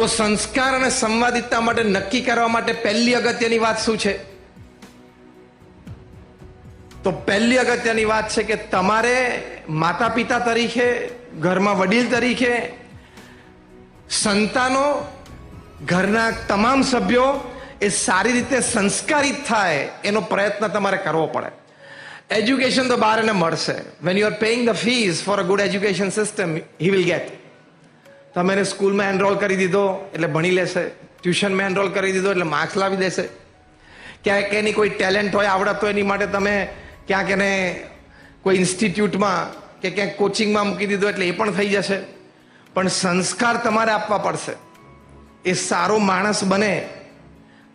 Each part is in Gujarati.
તો સંસ્કાર અને સંવાદિતતા માટે નક્કી કરવા માટે પહેલી અગત્યની વાત શું છે? તો પહેલી અગત્યની વાત છે કે તમારે માતા પિતા તરીકે, ઘરમાં વડીલ તરીકે, સંતાનો, ઘરના તમામ સભ્યો એ સારી રીતે સંસ્કારિત થાય એનો પ્રયત્ન તમારે કરવો પડે. એજ્યુકેશન તો બહાર એને મળશે. When you are paying the fees for a good education system he will get તમે એને સ્કૂલમાં એનરોલ કરી દીધો, એટલે ભણી લેશે. ટ્યુશનમાં એનરોલ કરી દીધો, એટલે માર્ક્સ લાવી દેશે. ક્યાંક એની કોઈ ટેલેન્ટ હોય, આવડત હોય, એની માટે તમે ક્યાંક એને કોઈ ઇન્સ્ટિટ્યૂટમાં કે ક્યાંક કોચિંગમાં મૂકી દીધો, એટલે એ પણ થઈ જશે. પણ સંસ્કાર તમારે આપવા પડશે. એ સારો માણસ બને,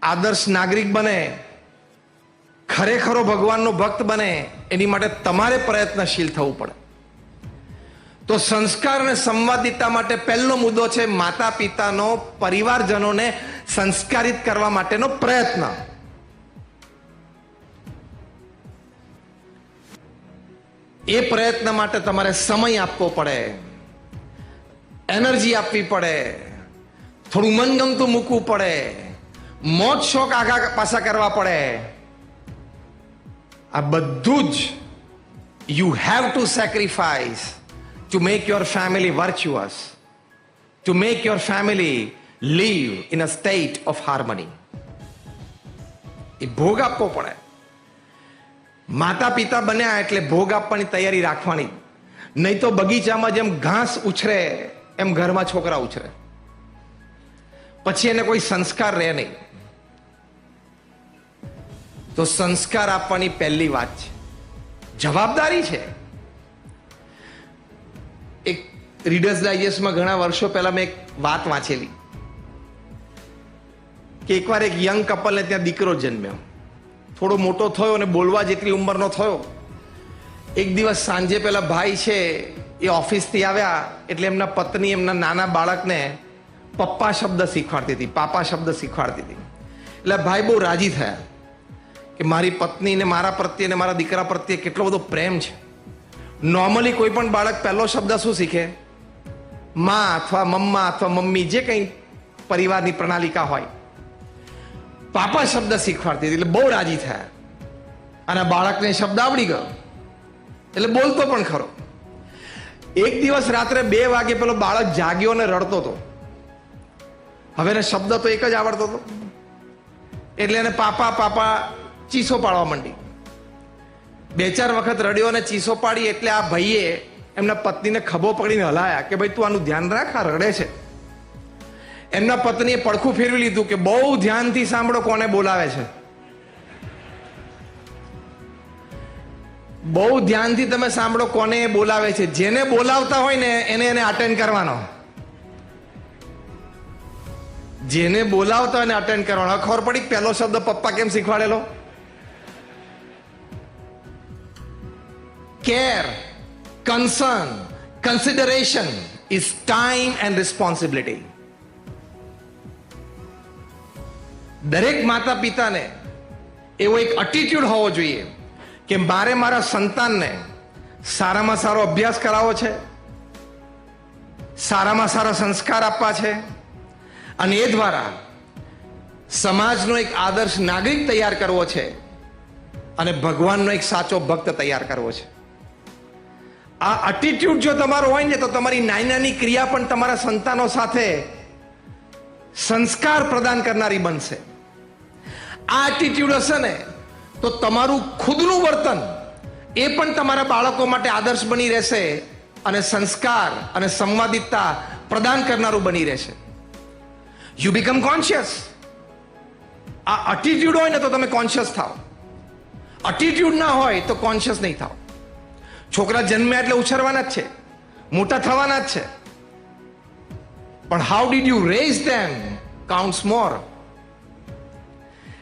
આદર્શ નાગરિક બને, ખરેખરો ભગવાનનો ભક્ત બને, એની માટે તમારે પ્રયત્નશીલ થવું પડે. તો સંસ્કાર અને સંવાદિતા માટે પહેલો મુદ્દો છે માતા પિતાનો પરિવારજનોને સંસ્કારિત કરવા માટેનો પ્રયત્ન. એ પ્રયત્ન માટે તમારે સમય આપવો પડે. એનર્જી આપવી પડે. થોડું મનગમતું મૂકવું પડે. મોજ, શોખ આગા પાસા કરવા પડે. આ બધું જ you have to sacrifice to make your family virtuous to make your family live in a state of harmony એ ભોગ આપવો પડે. માતા પિતા બન્યા એટલે ભોગ આપવાની તૈયારી રાખવાની. નહીં તો બગીચામાં જેમ ઘાસ ઉછરે, એમ ઘરમાં છોકરા ઉછરે. પછી એને કોઈ સંસ્કાર રહે નહીં. તો સંસ્કાર આપવાની પહેલી વાત છે. જવાબદારી છે. રીડર્સ ડાયજેસ્ટમાં ઘણા વર્ષો પહેલા મેં એક વાત વાંચેલી. કે એકવાર એક યંગ કપલને ત્યાં દીકરો જન્મ્યો. થોડો મોટો થયો અને બોલવા જેટલી ઉંમરનો થયો. એક દિવસ સાંજે પેલા ભાઈ છે, એ ઓફિસથી આવ્યા, એટલે એમના પત્ની, એમના નાના બાળકને પપ્પા શબ્દ શીખવાડતી હતી, પાપા શબ્દ શીખવાડતી હતી. એટલે ભાઈ બહુ રાજી થયા. કે મારી પત્ની ને મારા પ્રત્યે ને મારા દીકરા પ્રત્યે કેટલો બધો પ્રેમ છે. નોર્મલી કોઈ પણ બાળક પહેલો શબ્દ શું શીખે? માં અથવા મમ્મા અથવા મમ્મી જે કંઈ પરિવારની પ્રણાલિકા હોય. પાપા શબ્દ શીખવાડતી હતી, એટલે બહુ રાજી થયા. અને બાળકને શબ્દ આવડી ગયો. એટલે બોલતો પણ ખરો. એક દિવસ રાત્રે બે વાગે પેલો બાળક જાગ્યો અને રડતો હતો. હવે એને શબ્દ તો એક જ આવડતો હતો. એટલે એને પાપા પાપા ચીસો પાડવા માંડી. બે ચાર વખત રડ્યો અને ચીસો પાડી એટલે આ ભાઈએ એમના પત્નીને ખભો પકડીને હલાયા કે ભાઈ તું આનું ધ્યાન રાખ, આ રડે છે. એમના પત્નીએ પડખું ફેરવી લીધું કે બહુ ધ્યાનથી સાંભળો કોને બોલાવે છે. બહુ ધ્યાનથી તમે સાંભળો કોને એ બોલાવે છે. જેને બોલાવતા હોય ને એને એને અટેન્ડ કરવાનો. જેને બોલાવતા હોય અટેન્ડ કરવાનો. ખબર પડી પહેલો શબ્દ પપ્પા કેમ શીખવાડેલો? Care. Concern consideration is time and responsibility દરેક માતા પિતાને એવો એક એટીટ્યુડ હોવો જોઈએ કે મારે મારા સંતાનને સારામાં સારો અભ્યાસ કરાવવો છે, સારામાં સારા સંસ્કાર આપવા છે, અને એ દ્વારા સમાજનો એક આદર્શ નાગરિક તૈયાર કરવો છે અને ભગવાનનો એક સાચો ભક્ત તૈયાર કરવો છે. આ એટીટ્યુડ જો તમારો હોય ને તો તમારી નાની નાની ક્રિયા પણ તમારા સંતાનો સાથે સંસ્કાર પ્રદાન કરનારી બનશે. આ એટીટ્યુડ હશે ને, તો તમારું ખુદનું વર્તન એ પણ તમારા બાળકો માટે આદર્શ બની રહેશે અને સંસ્કાર અને સંવાદિતતા પ્રદાન કરનારું બની રહેશે. યુ બીકમ કોન્શિયસ આ એટીટ્યુડ હોય ને તો તમે કોન્શિયસ થાઓ. એટીટ્યુડ ના હોય તો કોન્શિયસ નહીં થાઓ. છોકરા જન્મ્યા એટલે ઉછરવાના જ છે. મોટા થવાના જ છે. પણ how did you raise them counts more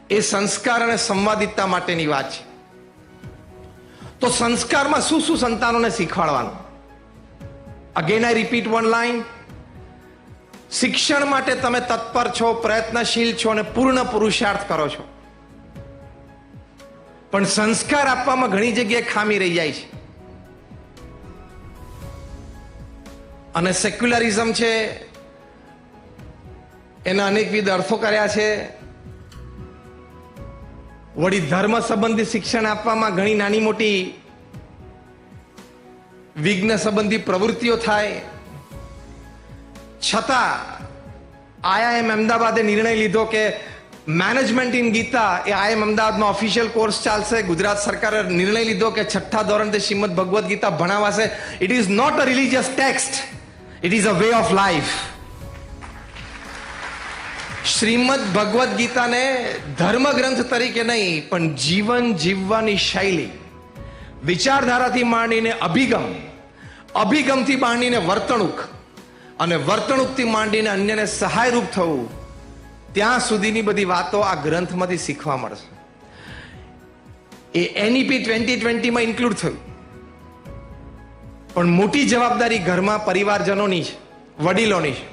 એ સંસ્કાર અને સંવાદિતતા માટેની વાત છે. તો સંસ્કારમાં શું શું સંતાનોને શીખવાડવાનું? Again I repeat one line શિક્ષણ માટે તમે તત્પર છો, પ્રયત્નશીલ છો અને પૂર્ણ પુરુષાર્થ કરો છો. પણ સંસ્કાર આપવામાં ઘણી જગ્યાએ ખામી રહી જાય છે. અને સેક્યુલરિઝમ છે, એના અનેકવિધ અર્થો કર્યા છે. વળી ધર્મ સંબંધી શિક્ષણ આપવામાં ઘણી નાની મોટી વિઘ્ન સંબંધી પ્રવૃત્તિઓ થાય. છતાં, આઈઆઈએમ અમદાવાદે નિર્ણય લીધો કે મેનેજમેન્ટ ઇન ગીતા એ આઈએમ અમદાવાદમાં ઓફિશિયલ કોર્સ ચાલશે. ગુજરાત સરકારે નિર્ણય લીધો કે છઠ્ઠા ધોરણથી Shrimad Bhagavad Gita ભણાવાશે. It is not a religious text it is a way of life Shrimad Bhagavad ગીતાને ધર્મ ગ્રંથ તરીકે નહીં પણ જીવન જીવવાની શૈલી વિચારધારાથી માંડીને અભિગમ અભિગમથી માંડીને વર્તણૂક અને વર્તણૂકથી માંડીને અન્યને સહાયરૂપ થવું ત્યાં સુધીની બધી વાતો આ ગ્રંથમાંથી શીખવા મળશે એ એનઈપી ટ્વેન્ટી ટ્વેન્ટીમાં ઇન્ક્લુડ થયું પણ મોટી જવાબદારી ઘરમાં પરિવારજનોની છે, વડીલોની છે.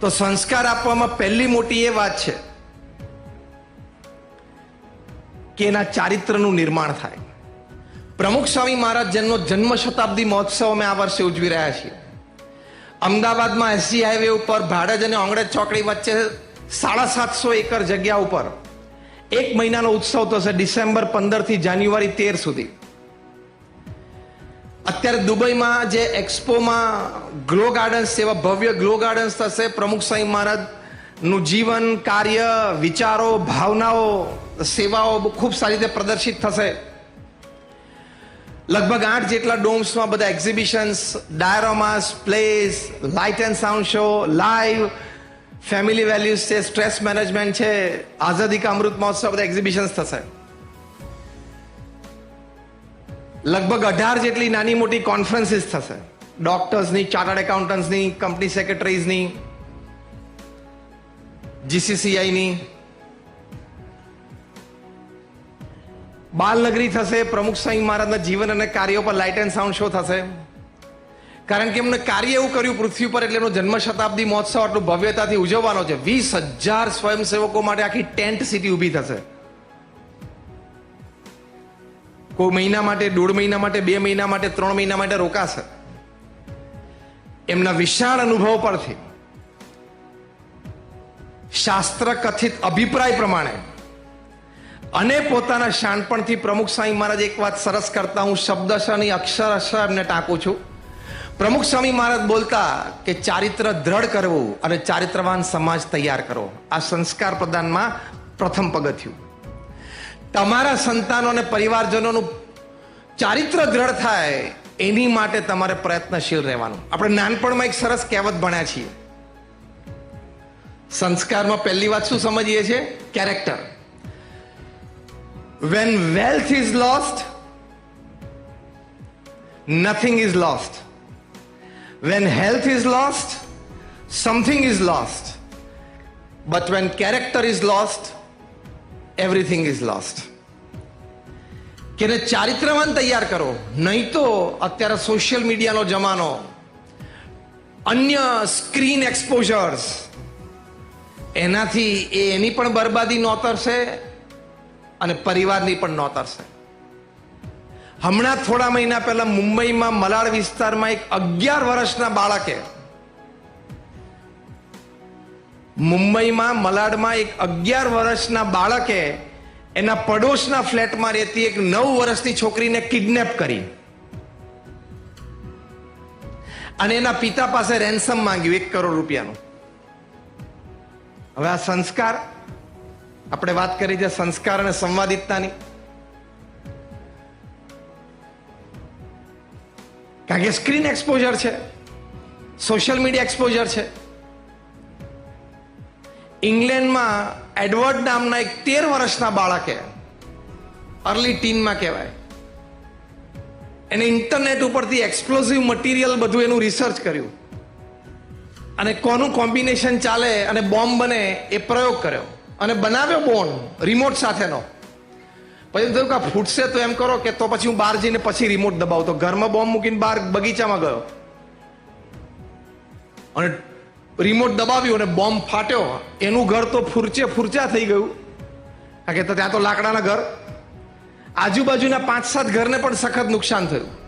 તો સંસ્કાર આપવામાં પહેલી મોટી એ વાત છે કે એના ચારિત્રનું નિર્માણ થાય. પ્રમુખ સ્વામી મહારાજ જન્મનો જન્મ શતાબ્દી મહોત્સવ અમે આ વર્ષે ઉજવી રહ્યા છીએ. અમદાવાદમાં એસજી હાઈવે ઉપર ભાડજ અને ઓંગળેજ ચોકડી વચ્ચે સાડા સાતસો એકર જગ્યા ઉપર એક મહિનાનો ઉત્સવ થશે ડિસેમ્બર પંદરથી જાન્યુઆરી તેર સુધી. અત્યારે દુબઈમાં જે એક્સપોમાં ગ્લો ગાર્ડન્સ જેવા ભવ્ય ગ્લો ગાર્ડન્સ થશે. પ્રમુખ સાંઈ મહારાજનું જીવન, કાર્ય, વિચારો, ભાવનાઓ, સેવાઓ ખૂબ સારી રીતે પ્રદર્શિત થશે. લગભગ આઠ જેટલા ડોમ્સમાં બધા exhibitions, dioramas, place, light and sound show, live, family values છે, સ્ટ્રેસ મેનેજમેન્ટ છે, આઝાદી કા અમૃત મહોત્સવ, બધા એક્ઝિબિશન્સ થશે. લગભગ અઢાર જેટલી નાની મોટી કોન્ફરન્સીસ થશે. ડોક્ટર્સની ચાર્ટર્ડ એકાઉન્ટન્ટ્સની કંપની સેક્રેટરીઝની જીસીસીઆઈની બાલનગરી થશે, પ્રમુખ સ્વામી મહારાજના જીવન અને કાર્યો પર લાઇટ એન્ડ સાઉન્ડ શો થશે. કારણ કે એમને કાર્ય એવું કર્યું પૃથ્વી પર એટલે એનો જન્મ શતાબ્દી મહોત્સવ આટલું ભવ્યતાથી ઉજવવાનો છે. વીસ હજાર સ્વયંસેવકો માટે આખી ટેન્ટ સિટી ઊભી થશે. કોઈ મહિના માટે, દોઢ મહિના માટે, બે મહિના માટે, ત્રણ મહિના માટે રોકાશે. એમના વિશાળ અનુભવ પરથી શાસ્ત્ર કથિત અભિપ્રાય પ્રમાણે અને પોતાના શાણપણથી પ્રમુખ સ્વામી મહારાજ એક વાત સરસ કરતા હું શબ્દશ નહીં અક્ષરશ એમને ટાંકું છું. પ્રમુખ સ્વામી મહારાજ બોલતા કે ચારિત્ર દ્રઢ કરવું અને ચારિત્રવાન સમાજ તૈયાર કરવો આ સંસ્કાર પ્રદાનમાં પ્રથમ પગથિયું. તમારા સંતાનો અને પરિવારજનોનું ચારિત્ર દ્રઢ થાય, એની માટે તમારે પ્રયત્નશીલ રહેવાનું. આપણે નાનપણમાં એક સરસ કહેવત ભણ્યા છીએ. સંસ્કારમાં પહેલી વાત શું સમજીએ છીએ? Character. When wealth is lost nothing is lost when health is lost something is lost but when character is lost everything is lost કે એને ચારિત્રવાન તૈયાર કરો. નહીં તો અત્યારે સોશિયલ મીડિયાનો જમાનો, અન્ય સ્ક્રીન એક્સપોઝર્સ એનાથી એ એની પણ બરબાદી નોતરશે અને પરિવારની પણ નોતરશે. હમણાં થોડા મહિના પહેલા મુંબઈમાં મલાડ વિસ્તારમાં એક અગિયાર વર્ષના બાળકે મુંબઈમાં, મલાડમાં એક અગિયાર વર્ષના બાળકે એના પડોશના ફ્લેટમાં રહેતી એક નવ વર્ષની છોકરીને કિડનેપ કરી. અને એના પિતા પાસે રેન્સમ માંગ્યું એક કરોડ રૂપિયાનું. હવે આ સંસ્કાર, આપણે વાત કરી છે સંસ્કાર અને સંવાદિતતાની કારણ કે સ્ક્રીન એક્સપોઝર છે, સોશિયલ મીડિયા એક્સપોઝર છે. ઇંગ્લેન્ડમાં એડવર્ડ નામના એક તેર વર્ષના બાળકે અર્લી ટીનમાં કહેવાય. એને ઇન્ટરનેટ ઉપરથી એક્સપ્લોઝિવ મટીરિયલ બધું એનું રિસર્ચ કર્યું. અને કોનું કોમ્બિનેશન ચાલે અને બોમ્બ બને એ પ્રયોગ કર્યો. અને બનાવ્યો બોન રિમોટ સાથેનો. પછી થયું કે ફૂટશે તો એમ કરો કે તો પછી હું બહાર જઈને પછી રિમોટ દબાવતો ઘરમાં બોમ્બ મૂકીને બહાર બગીચામાં ગયો. અને રિમોટ દબાવ્યું અને બોમ્બ ફાટ્યો. એનું ઘર તો ફૂરચે ફૂરચા થઈ ગયું. કે ત્યાં તો લાકડાના ઘર. આજુબાજુના પાંચ સાત ઘરને પણ સખત નુકસાન થયું.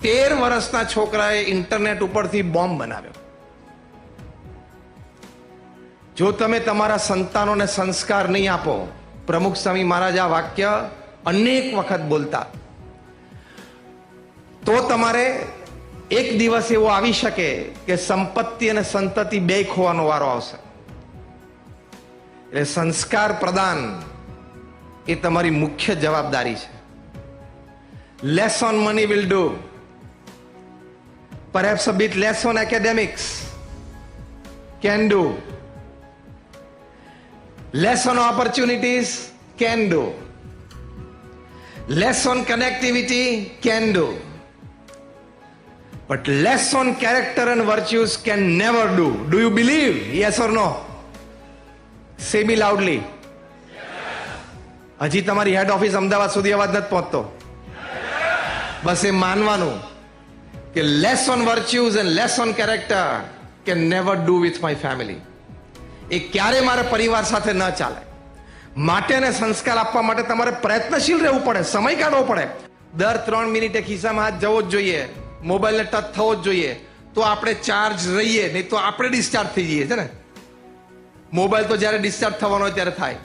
તેર વર્ષના છોકરાએ ઇન્ટરનેટ ઉપરથી બોમ્બ બનાવ્યો. જો તમે તમારા સંતાનોને સંસ્કાર નહીં આપો, પ્રમુખ સ્વામી મહારાજ આ વાક્ય અનેક વખત બોલતા. તો તમારે એક દિવસ એવો આવી શકે કે સંપત્તિ અને સંતતિ બે ખોવાનો વારો આવશે એટલે સંસ્કાર પ્રદાન એ તમારી મુખ્ય જવાબદારી છે less on money will do perhaps a bit less on academics can do less on opportunities can do less on connectivity can do but less on character and virtues can never do. Do you believe? Yes or no? Say loudly. હજી તમારી હેડ ઓફિસ અમદાવાદ સુધી અવાજ નથી પહોંચતો. બસ એ માનવાનું કે less on virtues and less on character can never do with my family એ ક્યારે મારા પરિવાર સાથે ન ચાલે. માટે અને સંસ્કાર આપવા માટે તમારે પ્રયત્નશીલ રહેવું પડે. સમય કાઢવો પડે. દર ત્રણ મિનિટે ખિસ્સામાં હાથ જવો જ જોઈએ. મોબાઈલને ટચ થવો જ જોઈએ. તો આપણે ચાર્જ રહીએ, નહીં તો આપણે ડિસ્ચાર્જ થઈ જઈએ, છે ને? મોબાઈલ તો જ્યારે ડિસ્ચાર્જ થવાનો હોય ત્યારે થાય.